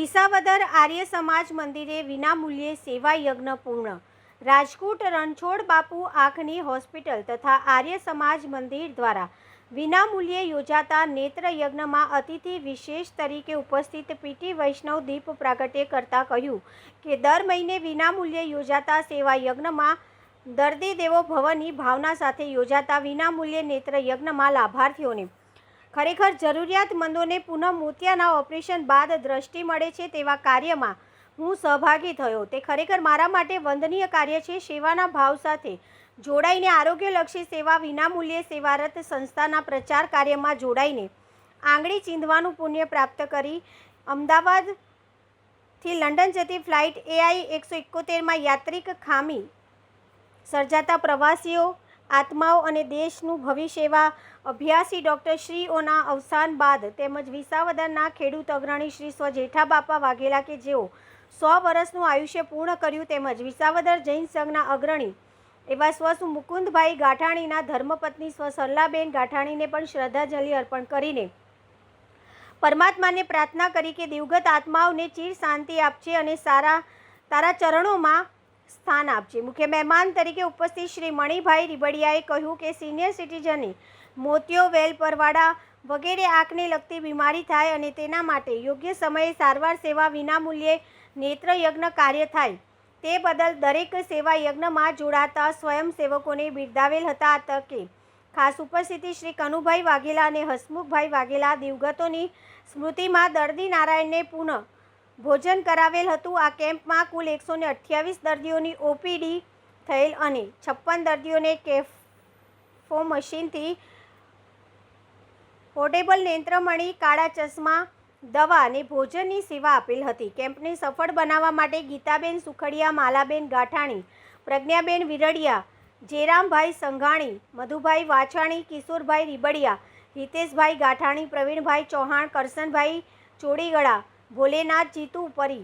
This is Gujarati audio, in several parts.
વિસાવદર આર્ય સમાજ મંદિરે વિનામૂલ્યે સેવા યજ્ઞ પૂર્ણ. રાજકોટ રણછોડ બાપુ આંખની હોસ્પિટલ તથા આર્ય સમાજ મંદિર દ્વારા વિનામૂલ્યે યોજાતા નેત્ર યજ્ઞમાં અતિથિ વિશેષ તરીકે ઉપસ્થિત પીટી વૈષ્ણવ દીપ પ્રાગટ્ય કરતા કહ્યું કે, દર મહિને વિનામૂલ્યે યોજાતા સેવા યજ્ઞમાં દર્દી દેવો ભવની ભાવના સાથે યોજાતા વિનામૂલ્યે નેત્ર યજ્ઞમાં લાભાર્થીઓને ખરેખર જરૂરિયાતમંદોને પુનઃ મોતિયાના ઓપરેશન બાદ દ્રષ્ટિ મળે છે તેવા કાર્યમાં હું સહભાગી થયો. તે ખરેખર મારા માટે વંદનીય કાર્ય છે. સેવાના ભાવ સાથે જોડાઈને આરોગ્યલક્ષી સેવા, વિનામૂલ્યે સેવારત સંસ્થાના પ્રચાર કાર્યમાં જોડાઈને આંગળી ચીંધવાનું પુણ્ય પ્રાપ્ત કરી અમદાવાદથી લંડન જતી ફ્લાઇટ એઆઈ એકસો એકોતેરમાં યાત્રિક ખામી સર્જાતા પ્રવાસીઓ આત્માઓ અને દેશનું ભવિષ્ય એવા અભ્યાસી ડૉક્ટર શ્રીઓના અવસાન બાદ તેમજ વિસાવદરના ખેડૂત અગ્રણી શ્રી સ્વ જેઠાબાપા વાઘેલા કે જેઓ સો વર્ષનું આયુષ્ય પૂર્ણ કર્યું તેમજ વિસાવદર જૈન સંઘના અગ્રણી એવા સ્વ મુકુંદભાઈ ગાંઠાણીના ધર્મપત્ની સ્વ સરલાબેન ગાંઠાણીને પણ શ્રદ્ધાંજલિ અર્પણ કરીને પરમાત્માને પ્રાર્થના કરી કે દિવગત આત્માઓને ચીર શાંતિ આપજે અને સારા, તારા ચરણોમાં સ્થાન આપજે. મુખ્ય મહેમાન તરીકે ઉપસ્થિત શ્રી મણિભાઈ રીબડિયાએ કહ્યું કે સિનિયર સિટીઝનની મોતિયો વેલ, પરવાડા વગેરે આંખને લગતી બીમારી થાય અને તેના માટે યોગ્ય સમયે સારવાર સેવા વિનામૂલ્યે નેત્ર યજ્ઞ કાર્ય થાય. તે બદલ દરેક સેવા યજ્ઞમાં જોડાતા સ્વયંસેવકોને બિરદાવેલ હતા તકે. ખાસ ઉપસ્થિતિ શ્રી કનુભાઈ વાઘેલા અને હસમુખભાઈ વાઘેલા દિવગતોની સ્મૃતિમાં દર્દી નારાયણને પુનઃ ભોજન કરાવેલ હતું. આ કેમ્પમાં કુલ એકસો ને અઠ્યાવીસ દર્દીઓની ઓપીડી થયેલ અને છપ્પન દર્દીઓને કેફો મશીનથી પોર્ટેબલ નેત્રમણી કાળા ચશ્મા, દવા અને ભોજનની સેવા આપેલ હતી. કેમ્પને સફળ બનાવવા માટે ગીતાબેન સુખડિયા, માલાબેન ગાંઠાણી, પ્રજ્ઞાબેન વિરડિયા જેરામભાઈ સંઘાણી, મધુભાઈ વાછાણી, કિશોરભાઈ રીબડિયા, હિતેશભાઈ ગાંઠાણી, પ્રવીણભાઈ ચૌહાણ કરસનભાઈ ચોડીગળા ભોલેનાથ જીતુ પરી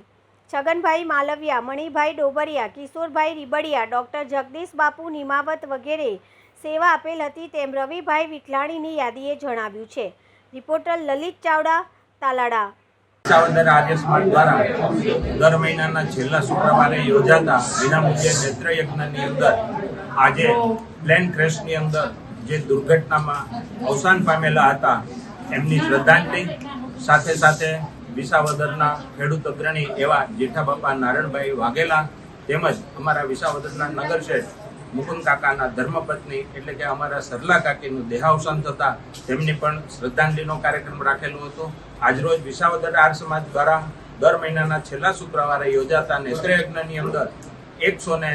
છગનભાઈ માલવિયા, મણિભાઈ ડોબરિયા, કિશોરભાઈ રીબડિયા, ડૉક્ટર જગદીશ બાપુ નિમાવત વગેરે સેવા આપેલ હતી તેમ રવિભાઈ વિઠલાણીની યાદીએ જણાવ્યું છે. રિપોર્ટર લલિત ચાવડા તાલાડા સાવદર આર્ય દ્વારા દર મહિનાના છેલ્લા શુક્રવારે યોજાતા વિનામૂલ્ય નેત્રયજ્ઞની અંદર આજે પ્લેન ક્રેશની અંદર જે દુર્ઘટનામાં અવસાન પામેલા હતા, એમની શ્રદ્ધાંજલિ, સાથે સાથે વિસાવદરના ખેડૂત અગ્રણી એવા જેઠાબાપા નારણભાઈ વાઘેલા તેમજ અમારા વિસાવદરના નગરશેઠ મુકુંદ કાકાના ધર્મપત્ની એટલે કે અમારા સરલા કાકીનું દેહાવસાન થતા તેમની પણ શ્રદ્ધાંજલિનો કાર્યક્રમ રાખેલો હતો. આજરોજ વિસાવદર આર સમાજ દ્વારા દર મહિનાના છેલ્લા શુક્રવારે યોજાતા નેત્રયજ્ઞની અંદર એકસો ને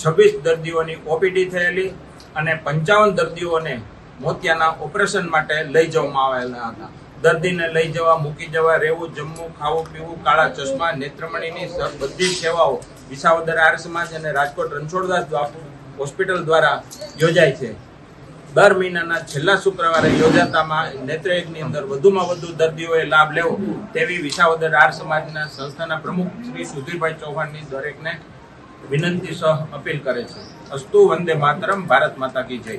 છવ્વીસ દર્દીઓની ઓપીડી થયેલી અને પંચાવન દર્દીઓને મોતિયાના ઓપરેશન માટે લઈ જવામાં આવેલા હતા. દર્દીને લઈ જવા, મૂકી જવા, રહેવું, જમવું, ખાવું, પીવું, કાળા ચશ્મા, નેત્રમણીની બધી સેવાઓ વિસાવદર આર સમાજ અને રાજકોટ રણછોડદાસ હોસ્પિટલ દ્વારા યોજાય છે. દર મહિનાના છેલ્લા શુક્રવારે યોજાતામાં નેત્રયજ્ઞની અંદર વધુમાં વધુ દર્દીઓએ લાભ લેવો તેવી વિસાવદર આર સમાજના સંસ્થાના પ્રમુખ શ્રી સુધીરભાઈ ચૌહાણની દરેકને વિનંતી સહ અપીલ કરે છે. અસ્તુ વંદે માતરમ, ભારત માતા કી જય.